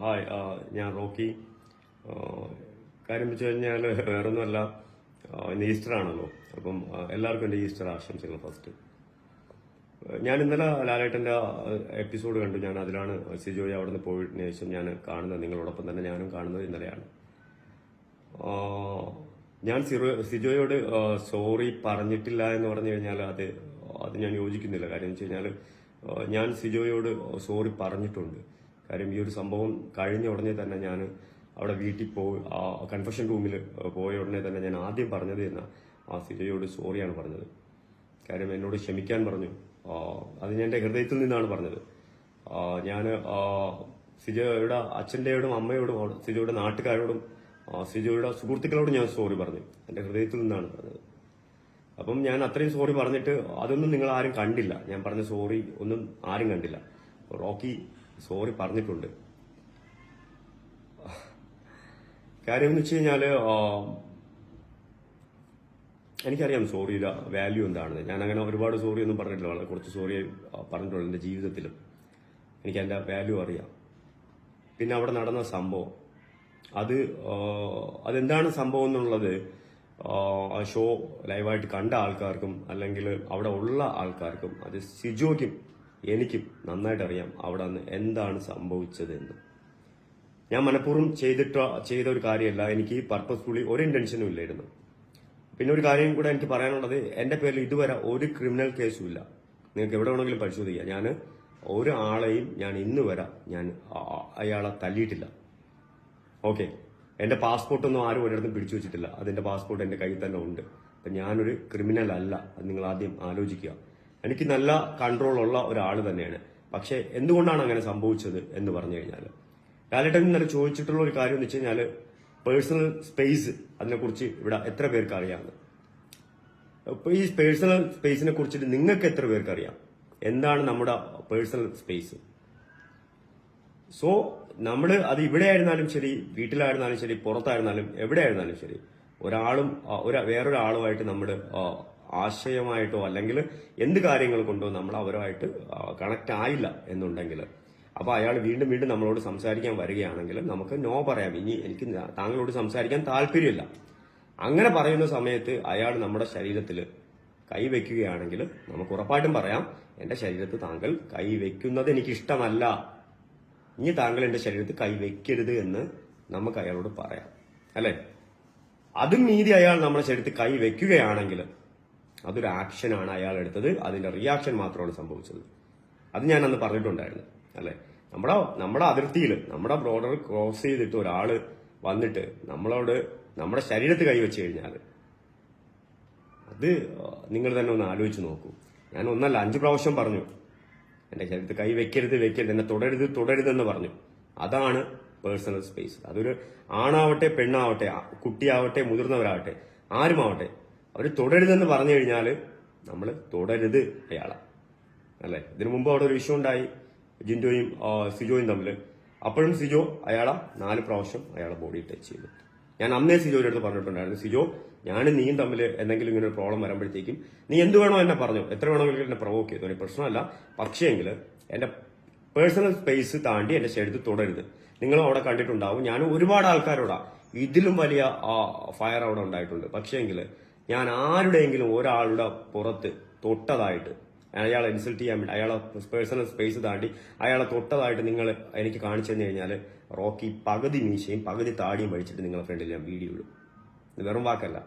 Hi ഞാൻ Rocky. കാര്യം വെച്ച് കഴിഞ്ഞാൽ വേറൊന്നുമല്ല. ഇന്ന് ഈസ്റ്റർ ആണല്ലോ അപ്പം എല്ലാവർക്കും എന്റെ ഈസ്റ്റർ ആശംസകൾ ഫസ്റ്റ്. ഞാൻ ഇന്നലെ ലാലേട്ടന്റെ എപ്പിസോഡ് കണ്ടു. ഞാൻ അതിലാണ് സിജോയെ അവിടെ നിന്ന് പോയതിനു ശേഷം ഞാൻ കാണുന്നത്. നിങ്ങളോടൊപ്പം തന്നെ ഞാനും കാണുന്നത് ഇന്നലെയാണ്. ഞാൻ സിറോ സിജോയോട് സോറി പറഞ്ഞിട്ടില്ല എന്ന് പറഞ്ഞു കഴിഞ്ഞാൽ അത് അത് ഞാൻ യോജിക്കുന്നില്ല. കാര്യം വെച്ച് കഴിഞ്ഞാൽ ഞാൻ സിജോയോട് സോറി പറഞ്ഞിട്ടുണ്ട്. കാര്യം ഈ ഒരു സംഭവം കഴിഞ്ഞ ഉടനെ തന്നെ ഞാൻ അവിടെ വീട്ടിൽ പോയി കൺഫെഷൻ റൂമിൽ പോയ ഉടനെ തന്നെ ഞാൻ ആദ്യം പറഞ്ഞത് തന്നെ ആ സിജയോട് സോറിയാണ് പറഞ്ഞത്. കാര്യം എന്നോട് ക്ഷമിക്കാൻ പറഞ്ഞു. അത് ഞാൻ എന്റെ ഹൃദയത്തിൽ നിന്നാണ് പറഞ്ഞത്. ഞാൻ സിജയുടെ അച്ഛന്റെയോടും അമ്മയോടും സിജയുടെ നാട്ടുകാരോടും സിജോയുടെ സുഹൃത്തുക്കളോടും ഞാൻ സോറി പറഞ്ഞു. എന്റെ ഹൃദയത്തിൽ നിന്നാണ് പറഞ്ഞത്. അപ്പം ഞാൻ അത്രയും സോറി പറഞ്ഞിട്ട് അതൊന്നും നിങ്ങൾ ആരും കണ്ടില്ല. ഞാൻ പറഞ്ഞ സോറി ഒന്നും ആരും കണ്ടില്ല. റോക്കി സോറി പറഞ്ഞിട്ടുണ്ട്. കാര്യം എന്ന് വെച്ച് കഴിഞ്ഞാൽ ആ, എനിക്കറിയാം സോറിയുടെ വാല്യൂ എന്താണെന്ന്. ഞാൻ അങ്ങനെ ഒരുപാട് സോറി ഒന്നും പറഞ്ഞിട്ടില്ല. വളരെ കുറച്ച് സോറി പറഞ്ഞിട്ടുള്ളൂ എന്റെ ജീവിതത്തിലും. എനിക്ക് എന്റെ വാല്യൂ അറിയാം. പിന്നെ അവിടെ നടന്ന സംഭവം. അത് അതെന്താണ് സംഭവം എന്നുള്ളത് ആ ഷോ ലൈവായിട്ട് കണ്ട ആൾക്കാർക്കും അല്ലെങ്കിൽ അവിടെ ഉള്ള ആൾക്കാർക്കും അത് സിജോയ്ക്കും എനിക്കും നന്നായിട്ട് അറിയാം അവിടെ അന്ന് എന്താണ് സംഭവിച്ചതെന്ന്. ഞാൻ മനഃപൂർവം ചെയ്തിട്ട് ചെയ്ത ഒരു കാര്യമല്ല. എനിക്ക് പർപ്പസ്ഫുള്ളി ഒരു ഇന്റൻഷനും ഇല്ലായിരുന്നു. പിന്നെ ഒരു കാര്യം കൂടെ എനിക്ക് പറയാനുള്ളത് എന്റെ പേരിൽ ഇതുവരെ ഒരു ക്രിമിനൽ കേസും ഇല്ല. നിങ്ങൾക്ക് എവിടെ വേണമെങ്കിലും പരിശോധിക്കാം. ഞാൻ ഒരാളെയും ഞാൻ ഇന്ന് വരെ ഞാൻ അയാളെ തല്ലിയിട്ടില്ല. ഓക്കെ. എന്റെ പാസ്പോർട്ടൊന്നും ആരും ഒരിടത്തും പിടിച്ചു വെച്ചിട്ടില്ല. അതിന്റെ പാസ്പോർട്ട് എന്റെ കയ്യിൽ തന്നെ ഉണ്ട്. അപ്പം ഞാനൊരു ക്രിമിനൽ അല്ല. അത് നിങ്ങൾ ആദ്യം ആലോചിക്കുക. എനിക്ക് നല്ല കൺട്രോൾ ഉള്ള ഒരാൾ തന്നെയാണ്. പക്ഷേ എന്തുകൊണ്ടാണ് അങ്ങനെ സംഭവിച്ചത് എന്ന് പറഞ്ഞു കഴിഞ്ഞാൽ ലാലേട്ടൻ ഇന്നലെ ചോദിച്ചിട്ടുള്ള ഒരു കാര്യം എന്ന് വെച്ച് കഴിഞ്ഞാൽ പേഴ്സണൽ സ്പേസ് അതിനെക്കുറിച്ച് ഇവിടെ എത്ര പേർക്ക് അറിയാമെന്ന് അപ്പൊ ഈ പേഴ്സണൽ സ്പേസിനെ കുറിച്ചിട്ട് നിങ്ങൾക്ക് എത്ര പേർക്ക് അറിയാം? എന്താണ് നമ്മുടെ പേഴ്സണൽ സ്പേസ് സോ നമ്മൾ അത് ഇവിടെ ആയിരുന്നാലും ശരി വീട്ടിലായിരുന്നാലും ശരി പുറത്തായിരുന്നാലും എവിടെ ആയിരുന്നാലും ശരി ഒരാളും ഒരു വേറൊരാളുമായിട്ട് നമ്മൾ ആശയമായിട്ടോ അല്ലെങ്കിൽ എന്ത് കാര്യങ്ങൾ കൊണ്ടോ നമ്മൾ അവരുമായിട്ട് കണക്ട് ആയില്ല എന്നുണ്ടെങ്കിൽ അപ്പൊ അയാൾ വീണ്ടും വീണ്ടും നമ്മളോട് സംസാരിക്കാൻ വരികയാണെങ്കിൽ നമുക്ക് നോ പറയാം. ഇനി എനിക്ക് താങ്കളോട് സംസാരിക്കാൻ താല്പര്യമില്ല. അങ്ങനെ പറയുന്ന സമയത്ത് അയാൾ നമ്മുടെ ശരീരത്തിൽ കൈവയ്ക്കുകയാണെങ്കിൽ നമുക്ക് ഉറപ്പായിട്ടും പറയാം എന്റെ ശരീരത്ത് താങ്കൾ കൈവയ്ക്കുന്നത് എനിക്ക് ഇഷ്ടമല്ല ഇനി താങ്കൾ എന്റെ ശരീരത്ത് കൈവയ്ക്കരുത് എന്ന് നമുക്ക് അയാളോട് പറയാം. അല്ലേ? അതും മീതി അയാൾ നമ്മുടെ ശരീരത്തിൽ കൈ വെക്കുകയാണെങ്കിൽ അതൊരു ആക്ഷനാണ് അയാൾ എടുത്തത്. അതിന്റെ റിയാക്ഷൻ മാത്രമാണ് സംഭവിച്ചത്. അത് ഞാൻ അന്ന് പറഞ്ഞിട്ടുണ്ടായിരുന്നു. അല്ലേ? നമ്മുടെ നമ്മുടെ അതിർത്തിയിൽ നമ്മുടെ ബോർഡർ ക്രോസ് ചെയ്തിട്ട് ഒരാൾ വന്നിട്ട് നമ്മളോട് നമ്മുടെ ശരീരത്ത് കൈവച്ച് കഴിഞ്ഞാൽ അത് നിങ്ങൾ തന്നെ ഒന്ന് ആലോചിച്ച് നോക്കൂ. ഞാൻ ഒന്നല്ല അഞ്ച് പ്രാവശ്യം പറഞ്ഞു. എന്റെ ശരീരത്ത് കൈ വെക്കരുത് വെക്കരുത് എന്നെ തുടരുത് തുടരുതെന്ന് പറഞ്ഞു. അതാണ് പേഴ്സണൽ സ്പേസ് അതൊരു ആണാവട്ടെ പെണ്ണാവട്ടെ കുട്ടിയാവട്ടെ മുതിർന്നവരാവട്ടെ ആരുമാവട്ടെ അവർ തുടരുതെന്ന് പറഞ്ഞു കഴിഞ്ഞാൽ നമ്മൾ തുടരുത് അയാളെ. അല്ലേ? ഇതിനു മുമ്പ് അവിടെ ഒരു വിഷയം ഉണ്ടായി ജിൻഡോയും സിജോയും തമ്മിൽ അപ്പോഴും സിജോ അയാളെ നാല് പ്രാവശ്യം അയാളെ ബോഡി ടച്ച് ചെയ്തു. ഞാൻ അന്നേ സിജോയുടെ അടുത്ത് പറഞ്ഞിട്ടുണ്ടായിരുന്നു സിജോ ഞാനും നീയും തമ്മിൽ എന്തെങ്കിലും ഇങ്ങനെ ഒരു പ്രോബ്ലം വരുമ്പോഴത്തേക്കും നീ എന്ത് വേണോ എന്നെ പറഞ്ഞു. എത്ര വേണമെങ്കിലും എന്നെ പ്രൊവോക്ക് ചെയ്തു. പ്രശ്നമല്ല. പക്ഷേങ്കിൽ എന്റെ പേഴ്സണൽ സ്പേസ് താണ്ടി എന്റെ ശരീരത്തിൽ തുടരുത്. നിങ്ങളും അവിടെ കണ്ടിട്ടുണ്ടാവും. ഞാൻ ഒരുപാട് ആൾക്കാരോടാ. ഇതിലും വലിയ ഫയർ അവിടെ ഉണ്ടായിട്ടുണ്ട്. പക്ഷേങ്കിൽ ഞാൻ ആരുടെയെങ്കിലും ഒരാളുടെ പുറത്ത് തൊട്ടതായിട്ട് അയാളെ ഇൻസൾട്ട് ചെയ്യാൻ വേണ്ടി അയാളെ പേഴ്സണൽ സ്പേസ് താണ്ടി അയാളെ തൊട്ടതായിട്ട് നിങ്ങൾ എനിക്ക് കാണിച്ചു തന്നു കഴിഞ്ഞാൽ റോക്കി പകുതി മീശയും പകുതി താടിയും വഴിച്ചിട്ട് നിങ്ങളെ ഫ്രണ്ടിൽ ഞാൻ വീഡിയോ ഇടും. ഇത് വെറും വാക്കല്ല.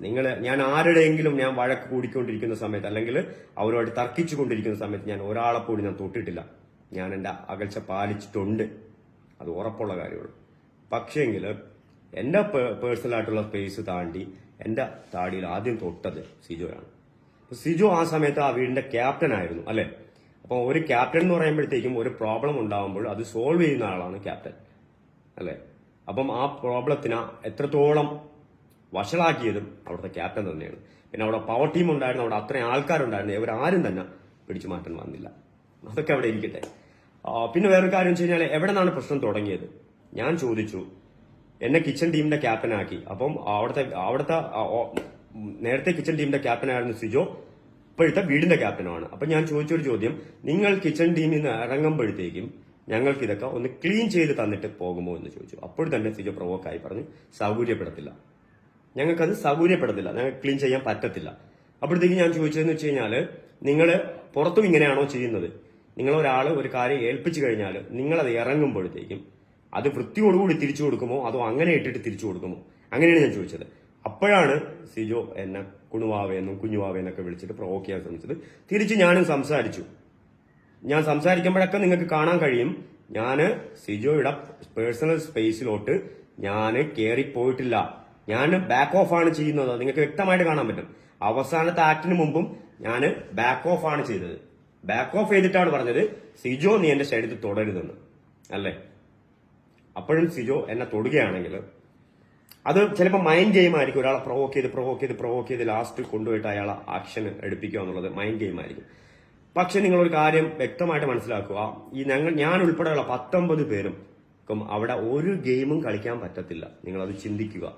നിങ്ങൾ ഞാൻ ആരുടെയെങ്കിലും ഞാൻ വഴക്ക് കൂടിക്കൊണ്ടിരിക്കുന്ന സമയത്ത് അല്ലെങ്കിൽ അവരുമായിട്ട് തർക്കിച്ചു കൊണ്ടിരിക്കുന്ന സമയത്ത് ഞാൻ ഒരാളെ പോലും ഞാൻ തൊട്ടിട്ടില്ല. ഞാൻ എന്റെ അകൽച്ച പാലിച്ചിട്ടുണ്ട്. അത് ഉറപ്പുള്ള കാര്യമുള്ളൂ പക്ഷേങ്കിൽ എന്റെ പേഴ്സണൽ ആയിട്ടുള്ള സ്പേസ് താണ്ടി എന്റെ താടിയിൽ ആദ്യം തൊട്ടത് സിജോയാണ് സിജോ ആ സമയത്ത് ആ വീടിന്റെ ക്യാപ്റ്റൻ ആയിരുന്നു അല്ലെ? അപ്പൊ ഒരു ക്യാപ്റ്റൻ എന്ന് പറയുമ്പോഴത്തേക്കും ഒരു പ്രോബ്ലം ഉണ്ടാകുമ്പോൾ അത് സോൾവ് ചെയ്യുന്ന ആളാണ് ക്യാപ്റ്റൻ അല്ലേ? അപ്പം ആ പ്രോബ്ലത്തിന് എത്രത്തോളം വഷളാക്കിയതും അവിടുത്തെ ക്യാപ്റ്റൻ തന്നെയാണ്. പിന്നെ അവിടെ പവർ ടീം ഉണ്ടായിരുന്നു അവിടെ അത്രയും ആൾക്കാരുണ്ടായിരുന്നു ആരും തന്നെ പിടിച്ചു മാറ്റാൻ വന്നില്ല. അതൊക്കെ അവിടെ ഇരിക്കട്ടെ. പിന്നെ വേറൊരു കാര്യം വെച്ച് കഴിഞ്ഞാൽ എവിടെ നിന്നാണ് പ്രശ്നം തുടങ്ങിയത്? ഞാൻ ചോദിച്ചു എന്നെ കിച്ചൺ ടീമിന്റെ ക്യാപ്റ്റനാക്കി അപ്പം അവിടുത്തെ അവിടുത്തെ നേരത്തെ കിച്ചൺ ടീമിന്റെ ക്യാപ്റ്റനായിരുന്നു സിജോ. ഇപ്പോഴത്തെ വീടിന്റെ ക്യാപ്റ്റനുമാണ് അപ്പൊ ഞാൻ ചോദിച്ചൊരു ചോദ്യം. നിങ്ങൾ കിച്ചൺ ടീമിൽ നിന്ന് ഇറങ്ങുമ്പോഴത്തേക്കും ഞങ്ങൾക്ക് ഇതൊക്കെ ഒന്ന് ക്ലീൻ ചെയ്ത് തന്നിട്ട് പോകുമോ എന്ന് ചോദിച്ചു. അപ്പോൾ തന്നെ സിജോ പ്രൊവോക്കായി പറഞ്ഞു സൗകര്യപ്പെടത്തില്ല. ഞങ്ങൾക്കത് സൗകര്യപ്പെടത്തില്ല. ഞങ്ങൾക്ക് ക്ലീൻ ചെയ്യാൻ പറ്റത്തില്ല. അപ്പോഴത്തേക്ക് ഞാൻ ചോദിച്ചതെന്ന് വെച്ച് കഴിഞ്ഞാൽ നിങ്ങൾ പുറത്തും ഇങ്ങനെയാണോ ചെയ്യുന്നത്? നിങ്ങൾ ഒരാൾ ഒരു കാര്യം ഏൽപ്പിച്ചു കഴിഞ്ഞാൽ നിങ്ങളത് ഇറങ്ങുമ്പോഴത്തേക്കും അത് വൃത്തിയോടുകൂടി തിരിച്ചു കൊടുക്കുമോ? അതോ അങ്ങനെ ഇട്ടിട്ട് തിരിച്ചു കൊടുക്കുമോ? അങ്ങനെയാണ് ഞാൻ ചോദിച്ചത്. അപ്പോഴാണ് സിജോ എന്നെ കുണുവാവേന്നും കുഞ്ഞുവാവേന്നൊക്കെ വിളിച്ചിട്ട് പ്രൊവോക്ക് ചെയ്യാൻ ശ്രമിച്ചത്. തിരിച്ച് ഞാനും സംസാരിച്ചു. ഞാൻ സംസാരിക്കുമ്പോഴൊക്കെ നിങ്ങൾക്ക് കാണാൻ കഴിയും. ഞാൻ സിജോയുടെ പേഴ്സണൽ സ്പേസിലോട്ട് ഞാൻ കയറി പോയിട്ടില്ല ഞാൻ ബാക്ക് ഓഫ് ആണ് ചെയ്യുന്നത്. നിങ്ങൾക്ക് വ്യക്തമായിട്ട് കാണാൻ പറ്റും. അവസാനത്തെ ആക്ടിന് മുമ്പും ഞാൻ ബാക്ക് ഓഫ് ആണ് ചെയ്തത്. ബാക്ക് ഓഫ് ചെയ്തിട്ടാണ് പറഞ്ഞത് സിജോ നീ എന്റെ ശരീരത്തിൽ തുടരുതെന്ന്. അല്ലേ? അപ്പോഴും സിജോ എന്നെ തൊടുകയാണെങ്കിൽ അത് ചിലപ്പോൾ മൈൻഡ് ഗെയിം ആയിരിക്കും. ഒരാളെ പ്രൊവോക്ക് ചെയ്ത് പ്രൊവോക്ക് ചെയ്ത് പ്രൊവോക്ക് ചെയ്ത് ലാസ്റ്റിൽ കൊണ്ടുപോയിട്ട് അയാളെ ആക്ഷൻ എടുപ്പിക്കുക എന്നുള്ളത് മൈൻഡ് ഗെയിം ആയിരിക്കും. പക്ഷെ നിങ്ങളൊരു കാര്യം വ്യക്തമായിട്ട് മനസ്സിലാക്കുക. ഈ ഞങ്ങൾ ഞാൻ ഉൾപ്പെടെയുള്ള പത്തൊമ്പത് പേരും അവിടെ ഒരു ഗെയിമും കളിക്കാൻ പറ്റത്തില്ല. നിങ്ങളത് ചിന്തിക്കുക.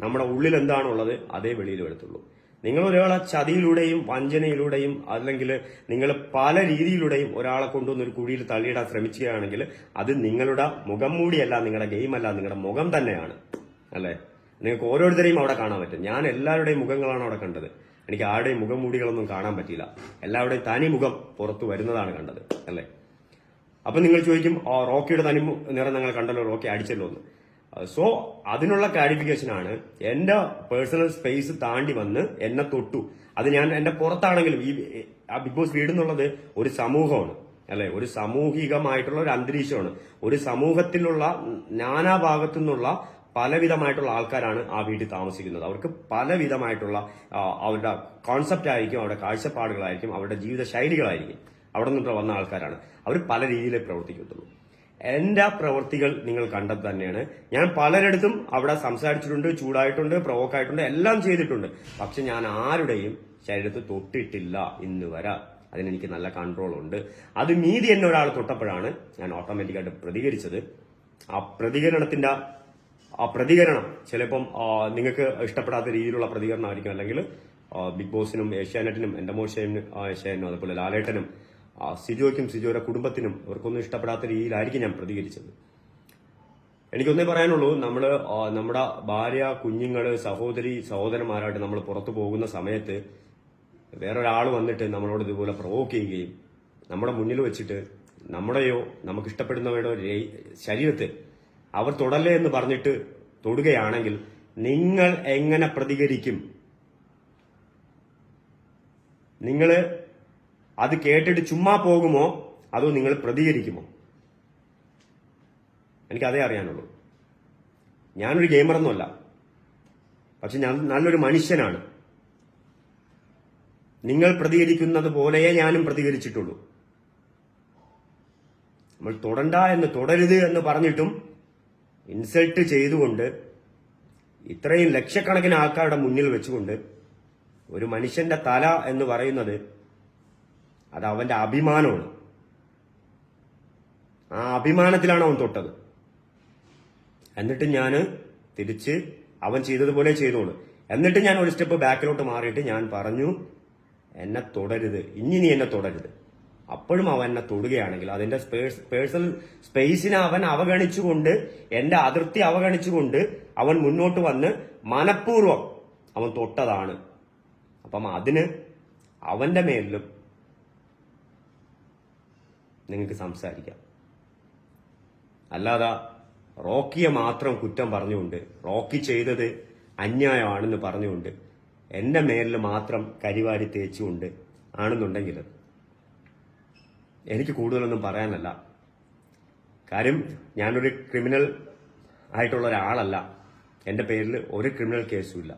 നമ്മുടെ ഉള്ളിൽ എന്താണുള്ളത് അതേ വെളിയിൽ വരത്തുള്ളൂ. നിങ്ങൾ ഒരാളെ ചതിയിലൂടെയും വഞ്ചനയിലൂടെയും അല്ലെങ്കിൽ നിങ്ങൾ പല രീതിയിലൂടെയും ഒരാളെ കൊണ്ടുവന്ന് ഒരു കുഴിയിൽ തള്ളിയിടാൻ ശ്രമിക്കുകയാണെങ്കിൽ അത് നിങ്ങളുടെ മുഖം മൂടിയല്ല നിങ്ങളുടെ ഗെയിമല്ല നിങ്ങളുടെ മുഖം തന്നെയാണ്. അല്ലേ? നിങ്ങൾക്ക് ഓരോരുത്തരെയും അവിടെ കാണാൻ പറ്റും. ഞാൻ എല്ലാവരുടെയും മുഖങ്ങളാണ് അവിടെ കണ്ടത്. എനിക്ക് ആരുടെയും മുഖം മൂടികളൊന്നും കാണാൻ പറ്റിയില്ല. എല്ലാവരുടെയും തനി മുഖം പുറത്തു വരുന്നതാണ് കണ്ടത്. അല്ലേ? അപ്പൊ നിങ്ങൾ ചോദിക്കും "ആ, റോക്കിയുടെ തനി നിറം നിങ്ങൾ കണ്ടല്ലോ റോക്കി അടിച്ചല്ലോ എന്ന്. സോ അതിനുള്ള ക്ലാരിഫിക്കേഷൻ ആണ്. എന്റെ പേഴ്സണൽ സ്പേസ് താണ്ടി വന്ന് എന്നെ തൊട്ടു. അത് ഞാൻ എന്റെ പുറത്താണെങ്കിലും ഈ ആ ബിഗ് ബോസ് വീട് എന്നുള്ളത് ഒരു സമൂഹമാണ്. അല്ലെ? ഒരു സാമൂഹികമായിട്ടുള്ള ഒരു അന്തരീക്ഷമാണ്. ഒരു സമൂഹത്തിലുള്ള നാനാഭാഗത്തു നിന്നുള്ള പലവിധമായിട്ടുള്ള ആൾക്കാരാണ് ആ വീട്ടിൽ താമസിക്കുന്നത്. അവർക്ക് പലവിധമായിട്ടുള്ള അവരുടെ കോൺസെപ്റ്റ് ആയിരിക്കും അവരുടെ കാഴ്ചപ്പാടുകളായിരിക്കും അവരുടെ ജീവിത ശൈലികളായിരിക്കും അവിടെ നിന്ന് വന്ന ആൾക്കാരാണ്. അവർ പല രീതിയിലേ പ്രവർത്തിക്കത്തുള്ളൂ. എന്റെ പ്രവൃത്തികൾ നിങ്ങൾ കണ്ടത് തന്നെയാണ്. ഞാൻ പലരിടത്തും അവിടെ സംസാരിച്ചിട്ടുണ്ട് ചൂടായിട്ടുണ്ട് പ്രവോക്കായിട്ടുണ്ട് എല്ലാം ചെയ്തിട്ടുണ്ട്. പക്ഷെ ഞാൻ ആരുടെയും ശരീരത്തിൽ തൊട്ടിട്ടില്ല ഇന്ന് വരെ. അതിനെനിക്ക് നല്ല കൺട്രോൾ ഉണ്ട്. അത് മീതി എന്നെ ഒരാൾ തൊട്ടപ്പോഴാണ് ഞാൻ ഓട്ടോമാറ്റിക്കായിട്ട് പ്രതികരിച്ചത്. ആ പ്രതികരണത്തിന്റെ ആ പ്രതികരണം ചിലപ്പം നിങ്ങൾക്ക് ഇഷ്ടപ്പെടാത്ത രീതിയിലുള്ള പ്രതികരണമായിരിക്കും. അല്ലെങ്കിൽ ബിഗ് ബോസിനും ഏഷ്യാനെറ്റിനും എന്റെ മോശനും ഏഷ്യാനും അതുപോലെ ലാലേട്ടനും ആ, സിജോയ്ക്കും സിജോയുടെ കുടുംബത്തിനും അവർക്കൊന്നും ഇഷ്ടപ്പെടാത്ത രീതിയിലായിരിക്കും ഞാൻ പ്രതികരിച്ചത്. എനിക്കൊന്നേ പറയാനുള്ളൂ നമ്മൾ നമ്മുടെ ഭാര്യ കുഞ്ഞുങ്ങൾ സഹോദരി സഹോദരന്മാരായിട്ട് നമ്മൾ പുറത്തു പോകുന്ന സമയത്ത് വേറൊരാൾ വന്നിട്ട് നമ്മളോട് ഇതുപോലെ പ്രൊവോക്ക് ചെയ്യുകയും നമ്മുടെ മുന്നിൽ വെച്ചിട്ട് നമ്മുടെയോ നമുക്ക് ഇഷ്ടപ്പെടുന്നവരുടെ ശരീരത്തെ അവർ തൊടല്ലേ എന്ന് പറഞ്ഞിട്ട് തൊടുകയാണെങ്കിൽ നിങ്ങൾ എങ്ങനെ പ്രതികരിക്കും? നിങ്ങൾ അത് കേട്ടിട്ട് ചുമ്മാ പോകുമോ? അതോ നിങ്ങൾ പ്രതികരിക്കുമോ? എനിക്ക് അതേ അറിയാനുള്ളൂ. ഞാനൊരു ഗെയിമറൊന്നുമല്ല. പക്ഷെ ഞാൻ നല്ലൊരു മനുഷ്യനാണ്. നിങ്ങൾ പ്രതികരിക്കുന്നത് പോലെയേ ഞാനും പ്രതികരിച്ചിട്ടുള്ളൂ. നമ്മൾ തൊടണ്ട എന്ന് തുടരുത് എന്ന് പറഞ്ഞിട്ടും ഇൻസൾട്ട് ചെയ്തുകൊണ്ട് ഇത്രയും ലക്ഷക്കണക്കിന് ആൾക്കാരുടെ മുന്നിൽ വെച്ചുകൊണ്ട് ഒരു മനുഷ്യന്റെ തല എന്ന് പറയുന്നത് അത് അവന്റെ അഭിമാനമാണ്. ആ അഭിമാനത്തിലാണ് അവൻ തൊട്ടത്. എന്നിട്ട് ഞാൻ തിരിച്ച് അവൻ ചെയ്തതുപോലെ ചെയ്തോളൂ. എന്നിട്ട് ഞാൻ ഒരു സ്റ്റെപ്പ് ബാക്കിലോട്ട് മാറിയിട്ട് ഞാൻ പറഞ്ഞു എന്നെ തുടരുത്. ഇനി നീ എന്നെ തുടരുത്. അപ്പോഴും അവൻ എന്നെ തൊടുകയാണെങ്കിൽ അതിന്റെ പേഴ്സണൽ സ്പേസിനെ അവൻ അവഗണിച്ചുകൊണ്ട് എന്റെ അതിർത്തി അവഗണിച്ചുകൊണ്ട് അവൻ മുന്നോട്ട് വന്ന് മനഃപൂർവം അവൻ തൊട്ടതാണ്. അപ്പം അതിന് അവന്റെ മേലിലും നിങ്ങൾക്ക് സംസാരിക്കാം. അല്ലാതെ റോക്കിയെ മാത്രം കുറ്റം പറഞ്ഞുകൊണ്ട് റോക്കി ചെയ്തത് അന്യായമാണെന്ന് പറഞ്ഞുകൊണ്ട് എന്റെ മേലിൽ മാത്രം കരിവാരി തേച്ചുകൊണ്ട് ആണെന്നുണ്ടെങ്കിൽ എനിക്ക് കൂടുതലൊന്നും പറയാനല്ല. കാര്യം ഞാനൊരു ക്രിമിനൽ ആയിട്ടുള്ള ഒരാളല്ല. എന്റെ പേരിൽ ഒരു ക്രിമിനൽ കേസും ഇല്ല.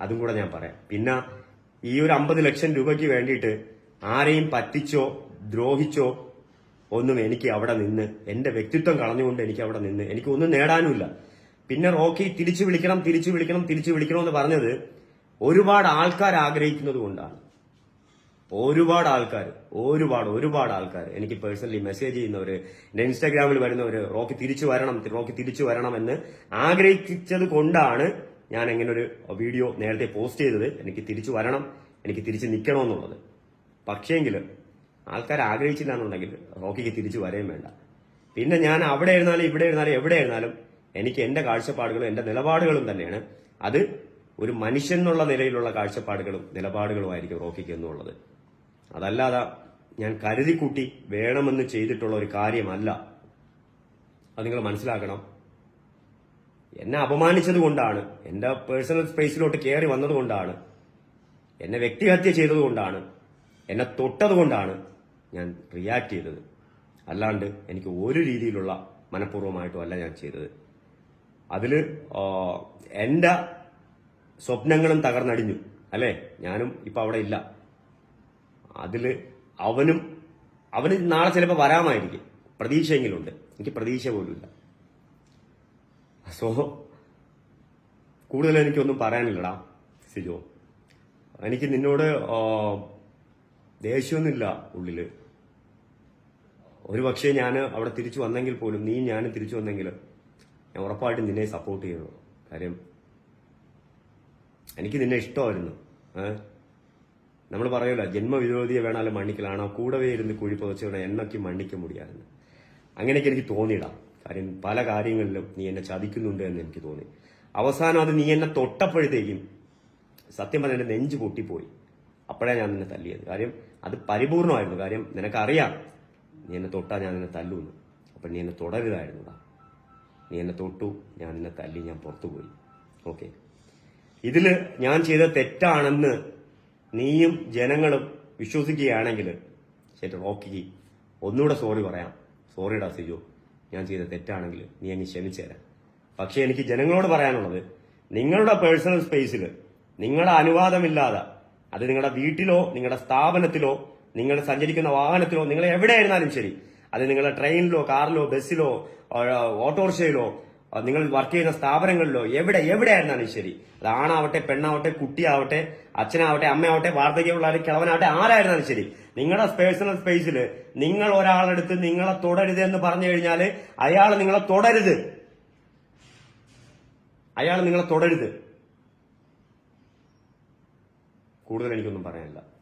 അതും കൂടെ ഞാൻ പറയാം. പിന്നെ ഈ ഒരു അമ്പത് ലക്ഷം രൂപയ്ക്ക് വേണ്ടിയിട്ട് ആരെയും പറ്റിച്ചോ ദ്രോഹിച്ചോ ഒന്നും എനിക്ക് അവിടെ നിന്ന് എന്റെ വ്യക്തിത്വം കളഞ്ഞുകൊണ്ട് എനിക്ക് അവിടെ നിന്ന് എനിക്ക് ഒന്നും നേടാനുമില്ല. പിന്നെ റോക്കി തിരിച്ചു വിളിക്കണം തിരിച്ചു വിളിക്കണം തിരിച്ചു വിളിക്കണം എന്ന് പറഞ്ഞത് ഒരുപാട് ആൾക്കാർ ആഗ്രഹിക്കുന്നത് കൊണ്ടാണ്. ഒരുപാട് ആൾക്കാർ ഒരുപാട് ഒരുപാട് ആൾക്കാർ. എനിക്ക് പേഴ്സണലി മെസ്സേജ് ചെയ്യുന്നവർ എന്റെ ഇൻസ്റ്റാഗ്രാമിൽ വരുന്നവർ റോക്കി തിരിച്ചു വരണം റോക്കി തിരിച്ചു വരണം എന്ന് ആഗ്രഹിച്ചത് കൊണ്ടാണ് ഞാൻ ഇങ്ങനെ ഒരു വീഡിയോ നേരത്തെ പോസ്റ്റ് ചെയ്തത്. എനിക്ക് തിരിച്ചു വരണം എനിക്ക് തിരിച്ചു നിൽക്കണമെന്നുള്ളത് പക്ഷേങ്കിൽ ആൾക്കാർ ആഗ്രഹിച്ചില്ല എന്നുണ്ടെങ്കിൽ റോക്കിക്ക് തിരിച്ചു വരെയും വേണ്ട. പിന്നെ ഞാൻ അവിടെ ഇരുന്നാലും ഇവിടെ ഇരുന്നാലും എവിടെ ഇരുന്നാലും എനിക്ക് എന്റെ കാഴ്ചപ്പാടുകളും എന്റെ നിലപാടുകളും തന്നെയാണ്. അത് ഒരു മനുഷ്യൻ എന്നുള്ള നിലയിലുള്ള കാഴ്ചപ്പാടുകളും നിലപാടുകളുമായിരിക്കും റോക്കിക്ക് എന്നുള്ളത്. അതല്ലാതെ ഞാൻ കരുതിക്കൂട്ടി വേണമെന്ന് ചെയ്തിട്ടുള്ള ഒരു കാര്യമല്ല. അത് നിങ്ങൾ മനസ്സിലാക്കണം. എന്നെ അപമാനിച്ചത് കൊണ്ടാണ് എന്റെ പേഴ്സണൽ സ്പേസിലോട്ട് കയറി വന്നതുകൊണ്ടാണ് എന്നെ വ്യക്തിഹത്യ ചെയ്തതുകൊണ്ടാണ് എന്നെ തൊട്ടത് കൊണ്ടാണ് ഞാൻ റിയാക്ട് ചെയ്തത്. അല്ലാണ്ട് എനിക്ക് ഒരു രീതിയിലുള്ള മനഃപൂർവമായിട്ടും അല്ല ഞാൻ ചെയ്തത്. അതിൽ എന്റെ സ്വപ്നങ്ങളും തകർന്നടിഞ്ഞു. അല്ലേ? ഞാനും ഇപ്പൊ അവിടെ ഇല്ല. അതിൽ അവനും അവന് നാളെ ചിലപ്പോൾ വരാമായിരിക്കും. പ്രതീക്ഷയെങ്കിലുണ്ട്. എനിക്ക് പ്രതീക്ഷ പോലുമില്ല. സോ കൂടുതൽ എനിക്കൊന്നും പറയാനില്ലടാ സിജോ. എനിക്ക് നിന്നോട് ദേഷ്യമൊന്നുമില്ല ഉള്ളിൽ. ഒരു പക്ഷേ ഞാൻ അവിടെ തിരിച്ചു വന്നെങ്കിൽ പോലും നീ ഞാനും തിരിച്ചു വന്നെങ്കിൽ ഞാൻ ഉറപ്പായിട്ടും നിന്നെ സപ്പോർട്ട് ചെയ്യുന്നു. കാര്യം എനിക്ക് നിന്നെ ഇഷ്ടമായിരുന്നു. നമ്മൾ പറയൂല ജന്മവിരോധിയെ വേണാലും മണ്ണിക്കലാണോ കൂടവേ ഇരുന്ന് കുഴി പുതച്ചുകൊണ്ട് എന്നൊക്കെ മണ്ണിക്ക മുടിയായിരുന്നു അങ്ങനെയൊക്കെ എനിക്ക് തോന്നിയിടാം കാര്യം പല കാര്യങ്ങളിലും നീ എന്നെ ചതിക്കുന്നുണ്ട് എന്ന് എനിക്ക് തോന്നി. അവസാനം അത് നീ എന്നെ തൊട്ടപ്പോഴത്തേക്കും സത്യം പറഞ്ഞ നെഞ്ച് പൊട്ടിപ്പോയി. അപ്പോഴാ ഞാൻ നിന്നെ തല്ലിയത്. കാര്യം അത് പരിപൂർണമായിരുന്നു. കാര്യം നിനക്കറിയാം. നീ എന്നെ തൊട്ടാ ഞാൻ നിന്നെ തല്ലുന്നു അപ്പൊ നീ എന്നെ തുടരുതായിരുന്നുടാ. നീ എന്നെ തൊട്ടു. ഞാൻ നിന്നെ തല്ലി ഞാൻ പുറത്തു പോയി ഓക്കെ. ഇതിൽ ഞാൻ ചെയ്ത തെറ്റാണെന്ന് നീയും ജനങ്ങളും വിശ്വസിക്കുകയാണെങ്കിൽ ശരി റോക്കി ഒന്നുകൂടെ സോറി പറയാം. സോറിടാ സിജു. ഞാൻ ചെയ്ത തെറ്റാണെങ്കിൽ നീ എന്നെ ക്ഷമിച്ചു തരാം. പക്ഷേ എനിക്ക് ജനങ്ങളോട് പറയാനുള്ളത് നിങ്ങളുടെ പേഴ്സണൽ സ്പേസിൽ നിങ്ങളുടെ അനുവാദമില്ലാതെ അത് നിങ്ങളുടെ വീട്ടിലോ നിങ്ങളുടെ സ്ഥാപനത്തിലോ നിങ്ങൾ സഞ്ചരിക്കുന്ന വാഹനത്തിലോ നിങ്ങൾ എവിടെയായിരുന്നാലും ശരി. അത് നിങ്ങളുടെ ട്രെയിനിലോ കാറിലോ ബസ്സിലോ ഓട്ടോറിക്ഷയിലോ നിങ്ങൾ വർക്ക് ചെയ്യുന്ന സ്ഥാപനങ്ങളിലോ എവിടെ എവിടെയായിരുന്നാലും ശരി. അത് ആണാവട്ടെ പെണ്ണാവട്ടെ കുട്ടിയാവട്ടെ അച്ഛനാവട്ടെ അമ്മയാവട്ടെ വാർദ്ധക്യമുള്ള കിളവനാവട്ടെ ആരായിരുന്നാലും ശരി. നിങ്ങളുടെ പേഴ്സണൽ സ്പേസിൽ നിങ്ങൾ ഒരാളെടുത്ത് നിങ്ങളെ തുടരുത് എന്ന് പറഞ്ഞു കഴിഞ്ഞാൽ അയാൾ നിങ്ങളെ തുടരുത്. അയാൾ നിങ്ങളെ തുടരുത്. കൂടുതൽ എനിക്കൊന്നും പറയാനില്ല.